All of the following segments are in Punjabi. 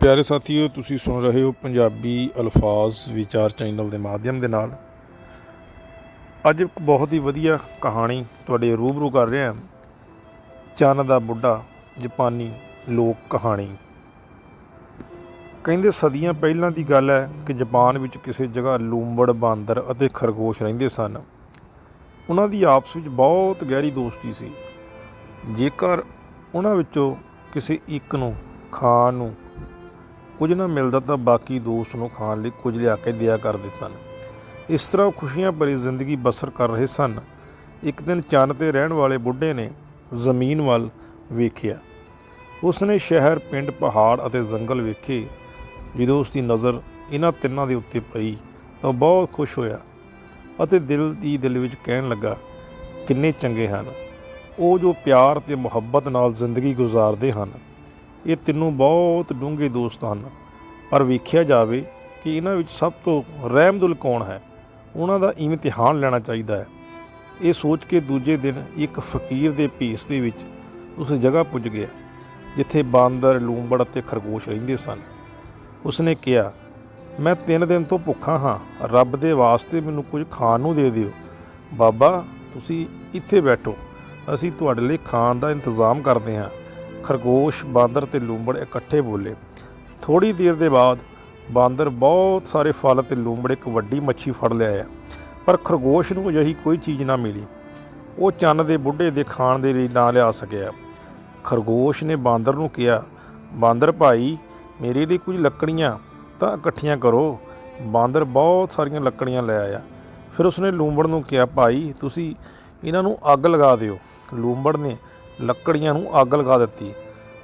ਪਿਆਰੇ ਸਾਥੀਓ, ਤੁਸੀਂ ਸੁਣ ਰਹੇ ਹੋ ਪੰਜਾਬੀ ਅਲਫਾਜ਼ ਵਿਚਾਰ ਚੈਨਲ ਦੇ ਮਾਧਿਅਮ ਦੇ ਨਾਲ। ਅੱਜ ਇੱਕ ਬਹੁਤ ਹੀ ਵਧੀਆ ਕਹਾਣੀ ਤੁਹਾਡੇ ਰੂਬਰੂ ਕਰ ਰਿਹਾ ਹਾਂ। ਚੰਨ ਦਾ ਬੁੱਢਾ, ਜਾਪਾਨੀ ਲੋਕ ਕਹਾਣੀ। ਕਹਿੰਦੇ ਸਦੀਆਂ ਪਹਿਲਾਂ ਦੀ ਗੱਲ ਹੈ ਕਿ ਜਾਪਾਨ ਵਿੱਚ ਕਿਸੇ ਜਗ੍ਹਾ ਲੂੰਬੜ, ਬਾਂਦਰ ਅਤੇ ਖਰਗੋਸ਼ ਰਹਿੰਦੇ ਸਨ। ਉਹਨਾਂ ਦੀ ਆਪਸ ਵਿੱਚ ਬਹੁਤ ਗਹਿਰੀ ਦੋਸਤੀ ਸੀ। ਜੇਕਰ ਉਹਨਾਂ ਵਿੱਚੋਂ ਕਿਸੇ ਇੱਕ ਨੂੰ, ਖਾਣ ਨੂੰ ਕੁਝ ਨਾ ਮਿਲਦਾ ਤਾਂ ਬਾਕੀ ਦੋਸਤ ਨੂੰ ਖਾਣ ਲਈ ਕੁਝ ਲਿਆ ਕੇ ਦਿਆ ਕਰਦੇ ਸਨ। ਇਸ ਤਰ੍ਹਾਂ ਉਹ ਖੁਸ਼ੀਆਂ ਭਰੀ ਜ਼ਿੰਦਗੀ ਬਸਰ ਕਰ ਰਹੇ ਸਨ। ਇੱਕ ਦਿਨ ਚੰਨ ਤੇ ਰਹਿਣ ਵਾਲੇ ਬੁੱਢੇ ਨੇ ਜ਼ਮੀਨ ਵੱਲ ਵੇਖਿਆ। ਉਸਨੇ ਸ਼ਹਿਰ, ਪਿੰਡ, ਪਹਾੜ ਅਤੇ ਜੰਗਲ ਵੇਖੇ। ਜਦੋਂ ਉਸ ਦੀ ਨਜ਼ਰ ਇਹਨਾਂ ਤਿੰਨਾਂ ਦੇ ਉੱਤੇ ਪਈ ਤਾਂ ਬਹੁਤ ਖੁਸ਼ ਹੋਇਆ ਅਤੇ ਦਿਲ ਦੀ ਦਿਲ ਵਿੱਚ ਕਹਿਣ ਲੱਗਾ, ਕਿੰਨੇ ਚੰਗੇ ਹਨ। ਉਹ ਜੋ ਪਿਆਰ ਤੇ ਮੁਹੱਬਤ ਨਾਲ ਜ਼ਿੰਦਗੀ ਗੁਜ਼ਾਰਦੇ ਹਨ ਇਹ ਤਿੰਨੋਂ ਬਹੁਤ ਡੂੰਘੇ ਦੋਸਤ ਹਨ। ਪਰ ਵੇਖਿਆ ਜਾਵੇ ਕਿ ਇਹਨਾਂ ਵਿੱਚ ਸਭ ਤੋਂ ਰਹਿਮਦੁਲ ਕੌਣ ਹੈ? ਉਹਨਾਂ ਦਾ ਇਮਤਿਹਾਨ ਲੈਣਾ ਚਾਹੀਦਾ ਹੈ। ਇਹ ਸੋਚ ਕੇ ਦੂਜੇ ਦਿਨ ਇੱਕ ਫਕੀਰ ਦੇ ਭੇਸ ਦੇ ਵਿੱਚ ਉਸ ਜਗ੍ਹਾ ਪੁੱਜ ਗਿਆ, ਜਿੱਥੇ ਬਾਂਦਰ, ਲੂੰਬੜ ਅਤੇ ਖਰਗੋਸ਼ ਰਹਿੰਦੇ ਸਨ। ਉਸਨੇ ਕਿਹਾ, ਮੈਂ ਤਿੰਨ ਦਿਨ ਤੋਂ ਭੁੱਖਾ ਹਾਂ। ਰੱਬ ਦੇ ਵਾਸਤੇ ਮੈਨੂੰ ਕੁਝ ਖਾਣ ਨੂੰ ਦੇ ਦਿਓ। ਬਾਬਾ, ਤੁਸੀਂ ਇੱਥੇ ਬੈਠੋ। ਅਸੀਂ ਤੁਹਾਡੇ ਲਈ ਖਾਣ ਦਾ ਇੰਤਜ਼ਾਮ ਕਰਦੇ ਹਾਂ। ਖਰਗੋਸ਼, ਬਾਂਦਰ ਤੇ ਲੂੰਬੜ ਇਕੱਠੇ ਬੋਲੇ। ਥੋੜੀ ਦੇਰ ਦੇ ਬਾਅਦ ਬਾਂਦਰ ਬਹੁਤ ਸਾਰੇ ਫਲ ਤੇ ਲੂੰਬੜ ਇੱਕ ਵੱਡੀ ਮੱਛੀ ਫੜ ਲਿਆਇਆ। ਪਰ ਖਰਗੋਸ਼ ਨੂੰ ਅਜਿਹੀ ਕੋਈ ਚੀਜ਼ ਨਾ ਮਿਲੀ। ਉਹ ਚੰਨ ਦੇ ਬੁੱਢੇ ਦੇ ਖਾਣ ਦੇ ਲਈ ਨਾ ਲਿਆ ਸਕਿਆ। ਖਰਗੋਸ਼ ਨੇ ਬਾਂਦਰ ਨੂੰ ਕਿਹਾ, ਬਾਂਦਰ ਭਾਈ, ਮੇਰੇ ਲਈ ਕੁਝ ਲੱਕੜੀਆਂ ਤਾਂ ਇਕੱਠੀਆਂ ਕਰੋ। ਬਾਂਦਰ ਬਹੁਤ ਸਾਰੀਆਂ ਲੱਕੜੀਆਂ ਲੈ ਆਇਆ। ਫਿਰ ਉਸਨੇ ਲੂੰਬੜ ਨੂੰ ਕਿਹਾ, ਭਾਈ, ਤੁਸੀਂ ਇਹਨਾਂ ਨੂੰ ਅੱਗ ਲਗਾ ਦਿਓ। ਲੂੰਬੜ ਨੇ ਲੱਕੜੀਆਂ ਨੂੰ ਅੱਗ ਲਗਾ ਦਿੱਤੀ।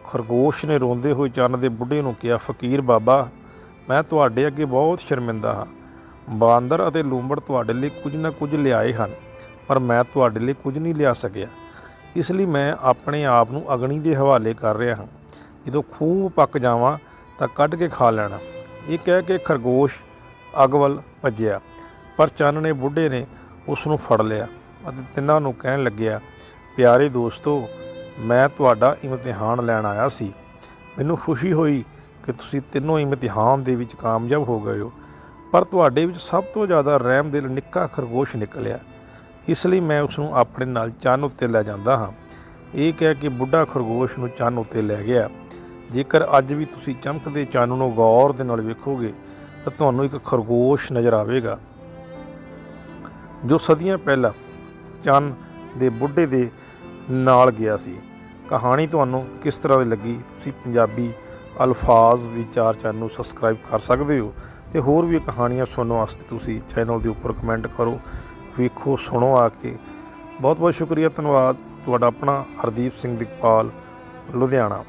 ਖਰਗੋਸ਼ ਨੇ ਰੋਂਦੇ ਹੋਏ ਚੰਨ ਦੇ ਬੁੱਢੇ ਨੂੰ ਕਿਹਾ, ਫਕੀਰ ਬਾਬਾ, ਮੈਂ ਤੁਹਾਡੇ ਅੱਗੇ ਬਹੁਤ ਸ਼ਰਮਿੰਦਾ ਹਾਂ। ਬਾਂਦਰ ਅਤੇ ਲੂੰਬੜ ਤੁਹਾਡੇ ਲਈ ਕੁਝ ਨਾ ਕੁਝ ਲਿਆਏ ਹਨ, ਪਰ ਮੈਂ ਤੁਹਾਡੇ ਲਈ ਕੁਝ ਨਹੀਂ ਲਿਆ ਸਕਿਆ। ਇਸ ਲਈ ਮੈਂ ਆਪਣੇ ਆਪ ਨੂੰ ਅਗਨੀ ਦੇ ਹਵਾਲੇ ਕਰ ਰਿਹਾ ਹਾਂ। ਜਦੋਂ ਖੂਬ ਪੱਕ ਜਾਵਾਂ ਤਾਂ ਕੱਢ ਕੇ ਖਾ ਲੈਣਾ। ਇਹ ਕਹਿ ਕੇ ਖਰਗੋਸ਼ ਅੱਗ ਵੱਲ ਭੱਜਿਆ, ਪਰ ਚੰਨ ਨੇ ਬੁੱਢੇ ਨੇ ਉਸ ਨੂੰ ਫੜ ਲਿਆ ਅਤੇ ਤਿੰਨਾਂ ਨੂੰ ਕਹਿਣ ਲੱਗਿਆ, ਪਿਆਰੇ ਦੋਸਤੋ ਮੈਂ ਤੁਹਾਡਾ ਇਮਤਿਹਾਨ ਲੈਣ ਆਇਆ ਸੀ। ਮੈਨੂੰ ਖੁਸ਼ੀ ਹੋਈ ਕਿ ਤੁਸੀਂ ਤਿੰਨੋਂ ਇਮਤਿਹਾਨ ਦੇ ਵਿੱਚ ਕਾਮਯਾਬ ਹੋ ਗਏ ਹੋ। ਪਰ ਤੁਹਾਡੇ ਵਿੱਚ ਸਭ ਤੋਂ ਜ਼ਿਆਦਾ ਰਹਿਮਦਿਲ ਨਿੱਕਾ ਖਰਗੋਸ਼ ਨਿਕਲਿਆ। ਇਸ ਲਈ ਮੈਂ ਉਸ ਨੂੰ ਆਪਣੇ ਨਾਲ ਚੰਨ ਉੱਤੇ ਲੈ ਜਾਂਦਾ ਹਾਂ। ਇਹ ਕਹਿ ਕੇ ਬੁੱਢਾ ਖਰਗੋਸ਼ ਨੂੰ ਚੰਨ ਉੱਤੇ ਲੈ ਗਿਆ। ਜੇਕਰ ਅੱਜ ਵੀ ਤੁਸੀਂ ਚਮਕਦੇ ਚੰਨ ਨੂੰ ਗੌਰ ਦੇ ਨਾਲ ਵੇਖੋਗੇ, ਤਾਂ ਤੁਹਾਨੂੰ ਇੱਕ ਖਰਗੋਸ਼ ਨਜ਼ਰ ਆਵੇਗਾ। ਜੋ ਸਦੀਆਂ ਪਹਿਲਾਂ ਚੰਨ ਦੇ ਬੁੱਢੇ ਦੇ ਨਾਲ ਗਿਆ ਸੀ। ਕਹਾਣੀ ਤੁਹਾਨੂੰ ਕਿਸ ਤਰ੍ਹਾਂ ਦੀ ਲੱਗੀ? ਤੁਸੀਂ ਪੰਜਾਬੀ ਅਲਫਾਜ਼ ਵਿਚਾਰ ਚੈਨਲ ਨੂੰ ਸਬਸਕ੍ਰਾਈਬ ਕਰ ਸਕਦੇ ਹੋ ਤੇ ਹੋਰ ਵੀ ਕਹਾਣੀਆਂ ਸੁਣਨ ਵਾਸਤੇ ਤੁਸੀਂ ਚੈਨਲ ਦੇ ਉੱਪਰ ਕਮੈਂਟ ਕਰੋ। ਵੇਖੋ, ਸੁਣੋ ਆ ਕੇ। ਬਹੁਤ ਬਹੁਤ ਸ਼ੁਕਰੀਆ, ਧੰਨਵਾਦ। ਤੁਹਾਡਾ ਆਪਣਾ ਹਰਦੀਪ ਸਿੰਘ ਦਿਕਪਾਲ ਲੁਧਿਆਣਾ।